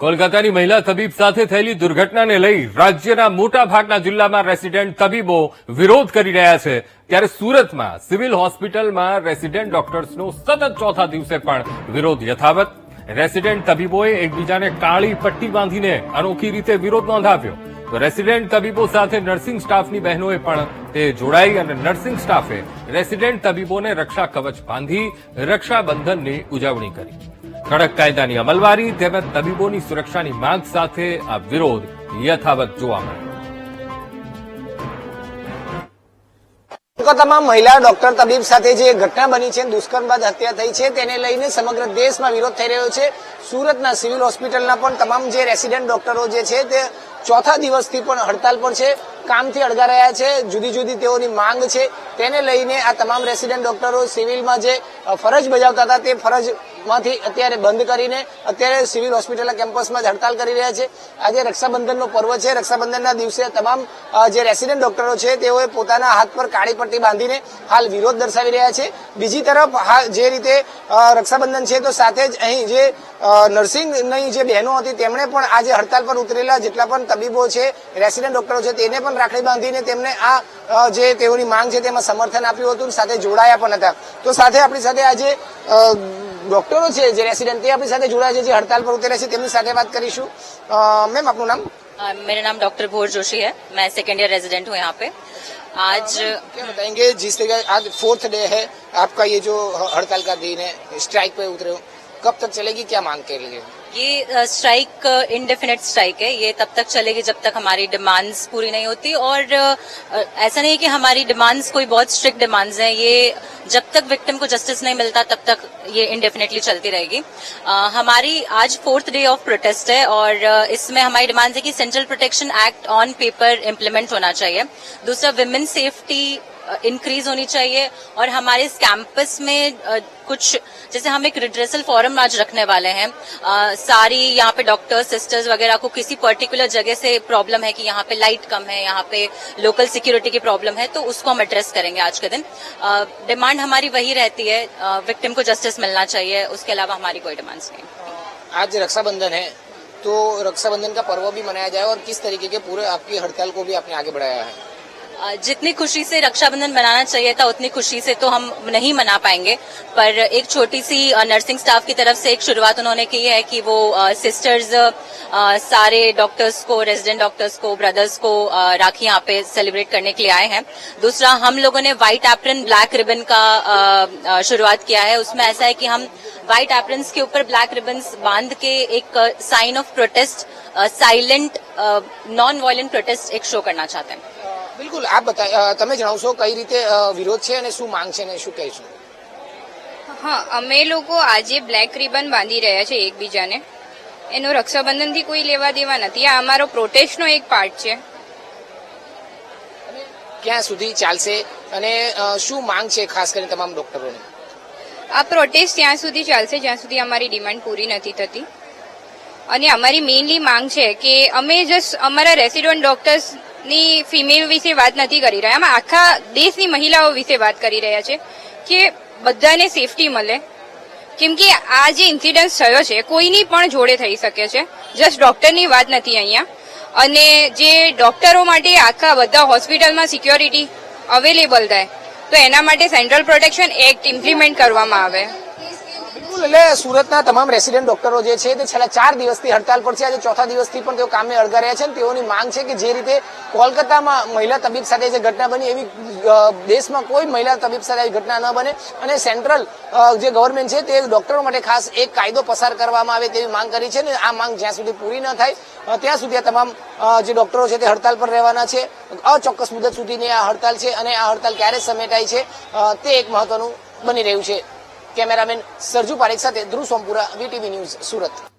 કોલકાતાની મહિલા તબીબ સાથે થયેલી દુર્ઘટનાને લઈ રાજ્યના મોટા ભાગના જિલ્લામાં રેસિડેન્ટ તબીબો વિરોધ કરી રહ્યા છે. ત્યારે સુરતમાં સિવિલ હોસ્પિટલમાં રેસિડેન્ટ ડોક્ટર્સનો સતત ચોથા દિવસે પણ વિરોધ યથાવત. રેસિડેન્ટ તબીબોએ એકબીજાને કાળી પટ્ટી બાંધીને અનોખી રીતે વિરોધ નોંધાવ્યો. તો રેસિડેન્ટ તબીબો સાથે નર્સિંગ સ્ટાફની બહેનોએ પણ તે જોડાઈ અને નર્સિંગ સ્ટાફે રેસિડેન્ટ તબીબોને રક્ષા કવચ બાંધી રક્ષાબંધનની ઉજવણી કરી. કડક કાયદાની અમલવારી તેમજ તબીબોની સુરક્ષાની માંગ સાથે આ વિરોધ યથાવત જોવા મળ્યો. કોલકાતામાં મહિલા ડોક્ટર તબીબ સાથે જે ઘટના બની છે, દુષ્કર્મ બાદ હત્યા થઈ છે, તેને લઈને સમગ્ર દેશમાં વિરોધ થઈ રહ્યો છે. સુરતના સિવિલ હોસ્પિટલના પણ તમામ જે રેસિડેન્ટ ડોક્ટરો જે છે, તે ચોથા દિવસથી પણ હડતાલ પર છે, કામથી અડગા રહ્યા છે. જુદી જુદી તેઓની માંગ છે. તેને લઈને આ તમામ રેસિડેન્ટ ડોક્ટરો સિવિલમાં જે ફરજ બજાવતા હતા, તે ફરજમાંથી અત્યારે બંધ કરીને અત્યારે સિવિલ હોસ્પિટલના કેમ્પસમાં જ હડતાલ કરી રહ્યા છે. આજે રક્ષાબંધનનો પર્વ છે. રક્ષાબંધનના દિવસે તમામ જે રેસિડેન્ટ ડોક્ટરો છે, તેઓએ પોતાના હાથ પર કાળી પટ્ટી બાંધીને હાલ વિરોધ દર્શાવી રહ્યા છે. બીજી તરફ જે રીતે રક્ષાબંધન છે, તો સાથે જ અહીં જે નર્સિંગની જે બહેનો હતી, તેમણે પણ આજે હડતાલ પર ઉતરેલા જેટલા પણ તબીબો છે, રેસિડેન્ટ ડોક્ટરો છે, તેને પણ રાખડી બાંધીને તેમને આ જે તેઓની માંગ છે, તેમાં સમર્થન આપ્યું હતું, સાથે જોડાયા પણ હતા. તો સાથે આપણી સાથે આજે ડોક્ટરો છે જે રેસિડેન્ટ તે આપણી સાથે જોડાયા છે જે હડતાલ પર ઉતર્યા છે તેમની સાથે વાત કરીશું અ, મેમ આપનું નામ अ, मेरा नाम डॉक्टर भोर जोशी है मैं सेकेंड ईयर रेजिडेंट हूँ यहाँ पे आज क्या बताएंगे जिस तरह आज फोर्थ डे है आपका ये जो हड़ताल का दिन है स्ट्राइक पे उतरे हो कब तक चलेगी क्या मांग के लिए ये स्ट्राइक इनडेफिनेट स्ट्राइक है। ये तब तक चलेगी जब तक हमारी डिमांड्स पूरी नहीं होती। और ऐसा नहीं कि हमारी डिमांड्स कोई बहुत स्ट्रिक्ट डिमांड्स हैं। ये जब तक विक्टिम को जस्टिस नहीं मिलता तब तक ये इनडेफिनेटली चलती रहेगी। अ, हमारी आज फोर्थ डे ऑफ़ प्रोटेस्ट है और इसमें हमारी डिमांड है कि central protection act on paper implement होना चाहिए। दूसरा विमेन सेफ्टी इंक्रीज होनी चाहिए। और हमारे कैंपस में कुछ जैसे हम एक रिड्रेसल फोरम आज रखने वाले हैं। अ, सारी यहाँ पे डॉक्टर्स सिस्टर्स वगैरह को किसी पर्टिकुलर जगह से प्रॉब्लम है कि यहाँ पे लाइट कम है यहाँ पे लोकल सिक्योरिटी की प्रॉब्लम है तो उसको हम एड्रेस करेंगे आज के दिन। डिमांड हमारी वही रहती है। विक्टिम को जस्टिस मिलना चाहिए उसके अलावा हमारी कोई डिमांड्स नहीं। आज रक्षाबंधन है तो रक्षाबंधन का पर्व भी मनाया जाए और किस तरीके के पूरे आपकी हड़ताल को भी आपने आगे बढ़ाया है? जितनी खुशी से रक्षाबंधन मनाना चाहिए था, उतनी खुशी से तो हम नहीं मना पाएँगे। पर एक छोटी सी नर्सिंग स्टाफ की तरफ़ से एक शुरुआत उन्होंने की है कि वो सिस्टर्स सारे डॉक्टर्स को रेजिडेंट डॉक्टर्स को ब्रदर्स को राखी यहाँ पे सेलिब्रेट करने के लिए आए हैं। दूसरा, हम लोगों ने व्हाइट एप्रन ब्लैक रिबन का शुरुआत किया है। उसमें ऐसा है कि हम व्हाइट एप्रन्स के ऊपर ब्लैक रिबन्स बाँध के एक sign of protest silent non violent protest एक शो करना चाहते हैं। બિલકુલ આપ બતા તમે જણાવશો કઈ રીતે વિરોધ છે અને શું માંગ છે અને શું કહીશું હા અમે લોકો આજે બ્લેક રિબન બાંધી રહ્યા છે એકબીજાને. એનો રક્ષાબંધનથી કોઈ લેવા દેવા નથી. આ અમારો પ્રોટેસ્ટનો એક પાર્ટ છે. ક્યાં સુધી ચાલશે? અને શું માંગ છે ખાસ કરીને તમામ ડોક્ટરોની? આ પ્રોટેસ્ટ ત્યાં સુધી ચાલશે જ્યાં સુધી અમારી ડિમાન્ડ પૂરી નથી થતી. અને અમારી મેઇનલી માંગ છે કે અમે જસ્ટ અમારા રેસિડન્ટ ડોક્ટર્સની ફિમેલ વિશે વાત નથી કરી રહ્યા. આમાં આખા દેશની મહિલાઓ વિશે વાત કરી રહ્યા છે કે બધાને સેફટી મળે. કેમ કે આ જે ઇન્સિડન્ટ થયો છે, કોઈની પણ જોડે થઈ શકે છે. જસ્ટ ડોક્ટરની વાત નથી અહીંયા. અને જે ડોક્ટરો માટે આખા બધા હોસ્પિટલમાં સિક્યોરિટી અવેલેબલ થાય, તો એના માટે સેન્ટ્રલ પ્રોટેક્શન એક્ટ ઇમ્પ્લિમેન્ટ કરવામાં આવે. બિલકુલ, એટલે સુરતના તમામ રેસિડેન્ટ ડોક્ટરો જે છે તે છેલ્લા ચાર દિવસથી હડતાલ પર છે. આજે ચોથા દિવસથી પણ તેઓ કામે અળગા રહ્યા છે તેઓની માંગ છે કે જે રીતે કોલકાતામાં મહિલા તબીબ સાથે જે ઘટના બની, એવી દેશમાં કોઈ મહિલા તબીબ સાથે ઘટના ન બને. અને સેન્ટ્રલ જે ગવર્મેન્ટ છે તે ડોક્ટરો માટે ખાસ એક કાયદો પસાર કરવામાં આવે તેવી માંગ કરી છે ને આ માંગ જ્યાં સુધી પૂરી ન થાય ત્યાં સુધી આ તમામ જે ડોક્ટરો છે તે હડતાલ પર રહેવાના છે. અચોક્કસ મુદત સુધીની આ હડતાલ છે અને આ હડતાલ ક્યારે સમેટાય છે તે એક મહત્વનું બની રહ્યું છે. કેમેરામેન સરજુ પારેખ સાથે ધ્રુવ સોમપુરા વીટીવી ન્યૂઝ સુરત.